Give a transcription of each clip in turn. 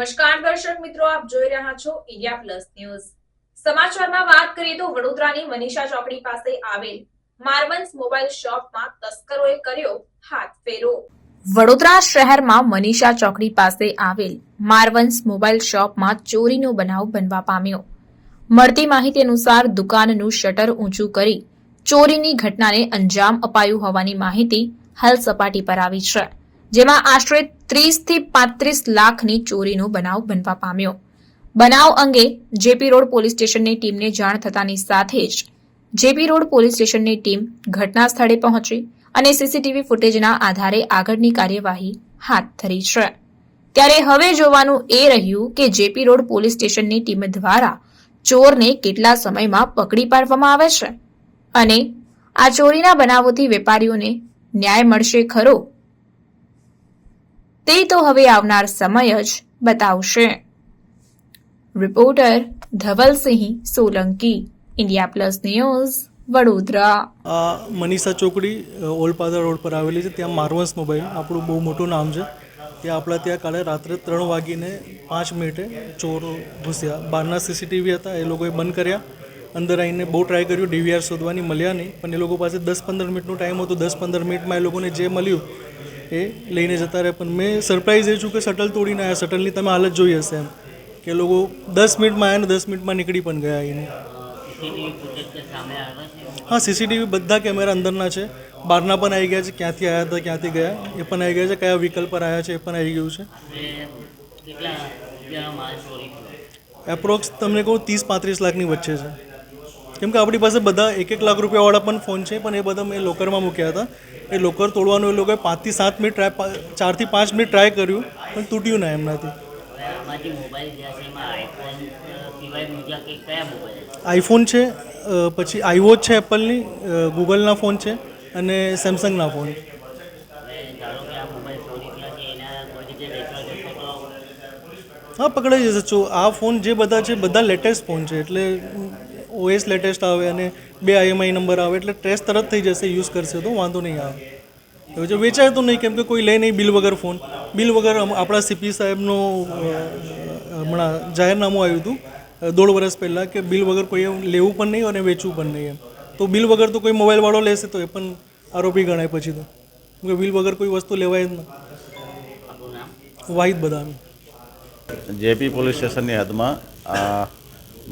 નમસ્કાર દર્શક મિત્રો, આપ જોઈ રહ્યા છો ઇન્ડિયા પ્લસ ન્યૂઝ. સમાચારમાં વાત કરીએ તો વડોદરાની મનીષા ચોકડી પાસે આવેલ માર્વન્સ મોબાઈલ શોપમાં તસ્કરોએ કર્યો હાથ ફેરો. વડોદરા શહેરમાં મનીષા ચોકડી પાસે આવેલ માર્વન્સ મોબાઈલ શોપમાં ચોરીનો બનાવ બનવા પામ્યો. મળતી માહિતી અનુસાર દુકાનનું શટર ઊંચું કરી ચોરીની ઘટનાને અંજામ અપાયું હોવાની માહિતી હાલ સપાટી પર આવી છે. જેમાં આશરે ત્રીસથી પાંત્રીસ લાખની ચોરીનો બનાવ બનવા પામ્યો. બનાવ અંગે જેપી રોડ પોલીસ સ્ટેશનની ટીમને જાણ થતાની સાથે જ જેપી રોડ પોલીસ સ્ટેશનની ટીમ ઘટના સ્થળે પહોંચી અને સીસીટીવી ફૂટેજના આધારે આગળની કાર્યવાહી હાથ ધરી છે. ત્યારે હવે જોવાનું એ રહ્યું કે જેપી રોડ પોલીસ સ્ટેશનની ટીમ દ્વારા ચોરને કેટલા સમયમાં પકડી પાડવામાં આવે છે? અને આ ચોરીના બનાવોથી વેપારીઓને ન્યાય મળશે ખરો તે તો હવે આવનાર સમય જ બતાવશે. Reporter Dhavalsinh Solanki India plus news Vadodara. આ મનીષા ચોકડી ઓલપાદર રોડ પર આવેલી છે. ત્યાં માર્વન્સ મોબાઈલ, આપણું બહુ મોટું નામ છે. ત્યાં આપણા ત્યાં કાલે રાત્રે ત્રણ વાગીને પાંચ મિનિટે ચોર ઘૂસ્યા. બહારના સીસીટીવી હતા, એ લોકોએ બંધ કર્યા. અંદર આવીને બહુ ટ્રાય કર્યું, ડીવીઆર શોધવાની મળ્યા નહીં. પણ એ લોકો પાસે દસ પંદર મિનિટનો ટાઈમ હતો. દસ પંદર મિનિટમાં એ લોકોને જે મળ્યું એ લઈને જતા રહે. પણ મેં સરપ્રાઈઝ એ છું કે શટલ તોડીને આવ્યા શટલની તમે હાલત જોઈ હશે એમ. કે લોકો દસ મિનિટમાં આવ્યા ને દસ મિનિટમાં નીકળી પણ ગયા એને હા સીસીટીવી બધા કેમેરા અંદરના છે. બહારના પણ આવી ગયા છે. ક્યાંથી આવ્યા હતા, ક્યાંથી ગયા, એ પણ આવી ગયા છે. કયા વ્હીકલ પર આવ્યા છે, એ પણ આવી ગયું છે. એપ્રોક્સ તમને કહું, ત્રીસ પાંત્રીસ લાખની વચ્ચે છે. કેમ કે આપણી પાસે બધા એક એક લાખ રૂપિયાવાળા પણ ફોન છે પણ એ બધા મેં લોકરમાં મૂક્યા હતા. એ લોકર તોડવાનું એ લોકોએ પાંચથી સાત મિનિટ ટ્રાય ચારથી પાંચ મિનિટ ટ્રાય કર્યું પણ તૂટ્યું ના એમનાથી. આઈફોન છે? પછી આઈવોચ છે એપલની ગૂગલના ફોન છે અને સેમસંગના ફોન. હા પકડાઈ જશે. જો આ ફોન જે બધા છે બધા લેટેસ્ટ ફોન છે એટલે ઓએસ લેટેસ્ટ આવે અને બે આઈએમઆઈ નંબર આવે એટલે ટ્રેસ તરત થઈ જશે યુઝ કરશે તો વાંધો નહીં આવે. એવું જો વેચાયતું નહીં કેમ કે કોઈ લે નહીં બિલ વગર ફોન બિલ વગર આપણા સીપી સાહેબનો હમણાં જાહેરનામું આવ્યું હતું દોઢ વર્ષ પહેલાં કે બિલ વગર કોઈ એમ લેવું પણ નહીં અને વેચવું પણ નહીં એમ. તો બિલ વગર તો કોઈ મોબાઈલવાળો લેશે તો એ પણ આરોપી ગણાય પછી તો. કેમ કે બિલ વગર કોઈ વસ્તુ લેવાય જ ના. વાહિદ બદામી. જેપી પોલીસ સ્ટેશનની હદમાં આ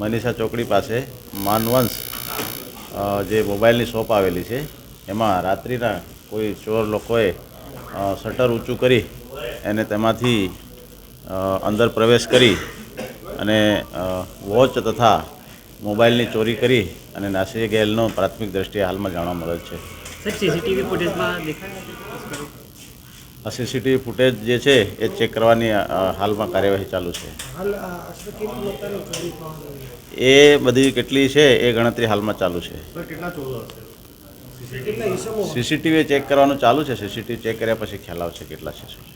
મનીષા ચોકડી પાસે માનવંશ જે મોબાઈલની શોપ આવેલી છે, એમાં રાત્રિના કોઈ ચોર લોકોએ શટર ઊંચું કરી એને તેમાંથી અંદર પ્રવેશ કરી અને વોચ તથા મોબાઈલની ચોરી કરી અને નાસી ગયેલનો પ્રાથમિક દ્રષ્ટિએ હાલમાં જાણવા મળે છે. સીસીટીવી ફૂટેજમાં દેખાય આ સીસીટીવી ફૂટેજ જે છે એ ચેક કરવાની હાલમાં કાર્યવાહી ચાલુ છે. એ બધી કેટલી છે એ ગણતરી હાલમાં ચાલુ છે. સીસીટીવી ચેક કરવાનું ચાલુ છે સીસીટીવી ચેક કર્યા પછી ખ્યાલ આવશે કેટલા છે.